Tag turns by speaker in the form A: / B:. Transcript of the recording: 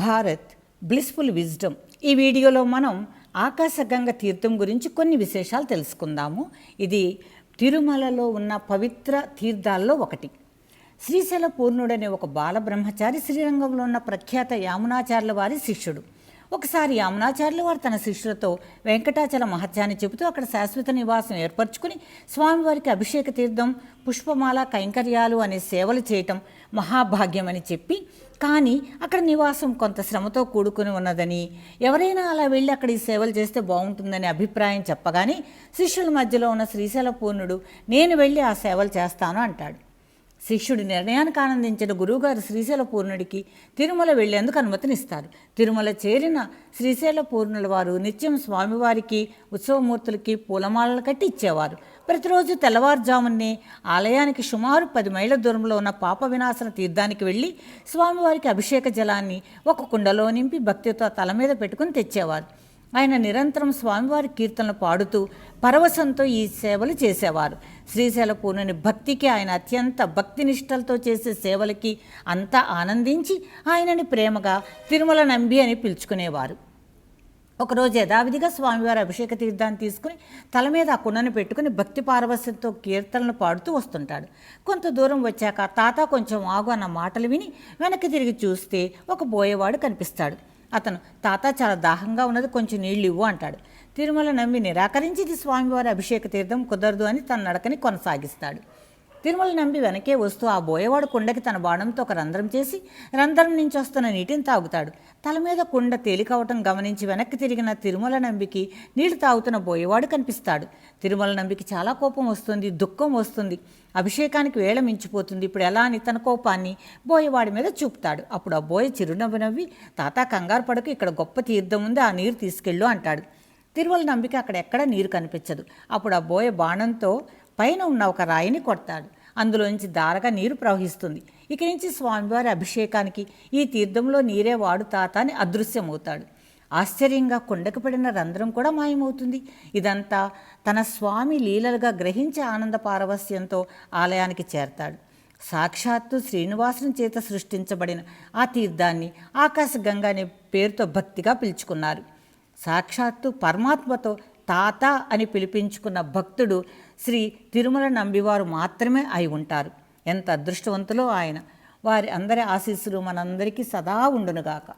A: Bharat blissful wisdom ఈ వీడియోలో మనం ఆకాశగంగ తీర్థం గురించి కొన్ని విశేషాలు తెలుసుకుందాము. ఇది తిరుమలలో ఉన్న పవిత్ర తీర్థాల్లో ఒకటి. శ్రీశైల పూర్ణుడనే ఒక బాల బ్రహ్మచారి శ్రీరంగంలో ఉన్న ప్రఖ్యాత యామునాచార్యుల వారి శిష్యుడు. ఒకసారి యామునాచార్యుల వారు తన శిష్యులతో వెంకటాచల మహత్యాన్ని చెబుతూ అక్కడ శాశ్వత నివాసం ఏర్పరచుకుని స్వామివారికి అభిషేక తీర్థం పుష్పమాల కైంకర్యాలు అనే సేవలు చేయటం మహాభాగ్యం అని చెప్పి కానీ అక్కడ నివాసం కొంత శ్రమతో కూడుకుని ఉన్నదని ఎవరైనా అలా వెళ్ళి అక్కడ ఈ సేవలు చేస్తే బాగుంటుందని అభిప్రాయం చెప్పగానే శిష్యుల మధ్యలో ఉన్న శ్రీశైల పూర్ణుడు నేను వెళ్ళి ఆ సేవలు చేస్తాను అంటాడు. శిష్యుడి నిర్ణయానికి ఆనందించిన గురువుగారు శ్రీశైల పూర్ణుడికి తిరుమల వెళ్ళేందుకు అనుమతినిస్తారు. తిరుమల చేరిన శ్రీశైల పూర్ణుల వారు నిత్యం స్వామివారికి ఉత్సవమూర్తులకి పూలమాలలు కట్టి ఇచ్చేవారు. ప్రతిరోజు తెల్లవారుజామునే ఆలయానికి సుమారు పది మైళ్ళ దూరంలో ఉన్న పాప వినాశన తీర్థానికి వెళ్ళి స్వామివారికి అభిషేక జలాన్ని ఒక కుండలో నింపి భక్తితో తల మీద పెట్టుకుని తెచ్చేవారు. ఆయన నిరంతరం స్వామివారి కీర్తనలు పాడుతూ పరవశంతో ఈ సేవలు చేసేవారు. శ్రీశైల పూర్ణుని భక్తికి ఆయన అత్యంత భక్తినిష్టలతో చేసే సేవలకి అంతా ఆనందించి ఆయనని ప్రేమగా తిరుమల నంబి అని పిలుచుకునేవారు. ఒకరోజు యథావిధిగా స్వామివారి అభిషేక తీర్థాన్ని తీసుకుని తల మీద ఆ కుండను పెట్టుకుని భక్తి పారవస్యంతో కీర్తనలు పాడుతూ వస్తుంటాడు. కొంత దూరం వచ్చాక తాత కొంచెం ఆగు అన్న మాటలు విని వెనక్కి తిరిగి చూస్తే ఒక బోయేవాడు కనిపిస్తాడు. అతను తాత చాలా దాహంగా ఉన్నది కొంచెం నీళ్ళు ఇవ్వు అంటాడు. తిరుమల నమ్మి నిరాకరించింది స్వామివారి అభిషేక తీర్థం కుదరదు అని తన నడకని కొనసాగిస్తాడు. తిరుమల నంబి వెనకే వస్తూ ఆ బోయవాడు కుండకి తన బాణంతో ఒక రంధ్రం చేసి రంధ్రం నుంచి వస్తున్న నీటిని తాగుతాడు. తల మీద కుండ తేలికవటం గమనించి వెనక్కి తిరిగిన తిరుమల నంబికి నీళ్ళు తాగుతున్న బోయవాడు కనిపిస్తాడు. తిరుమల నంబికి చాలా కోపం వస్తుంది దుఃఖం వస్తుంది. అభిషేకానికి వేళ మించిపోతుంది. ఇప్పుడు ఎలా అని తన కోపాన్ని బోయవాడి మీద చూపుతాడు. అప్పుడు ఆ బోయ చిరునవ్వు నవ్వి తాత కంగారు పడకు ఇక్కడ గొప్ప తీర్థం ఉంది ఆ నీరు తీసుకెళ్ళు అంటాడు. తిరుమల నంబికి అక్కడ ఎక్కడ నీరు కనిపించదు. అప్పుడు ఆ బోయ బాణంతో పైన ఉన్న ఒక రాయిని కొడతాడు. అందులోంచి దారగా నీరు ప్రవహిస్తుంది. ఇక నుంచి స్వామివారి అభిషేకానికి ఈ తీర్థంలో నీరే వాడు తాత అని అదృశ్యమవుతాడు. ఆశ్చర్యంగా కొండకు పడిన రంధ్రం కూడా మాయమవుతుంది. ఇదంతా తన స్వామి లీలలుగా గ్రహించే ఆనంద పారవస్యంతో ఆలయానికి చేరతాడు. సాక్షాత్తు శ్రీనివాసుని చేత సృష్టించబడిన ఆ తీర్థాన్ని ఆకాశగంగా అనే పేరుతో భక్తిగా పిలుచుకున్నారు. సాక్షాత్తు పరమాత్మతో తాత అని పిలిపించుకున్న భక్తుడు శ్రీ తిరుమల నంబివారు మాత్రమే అయి ఉంటారు. ఎంత అదృష్టవంతులో ఆయన. వారి అందరి ఆశీస్సులు మనందరికీ సదా ఉండునుగాక.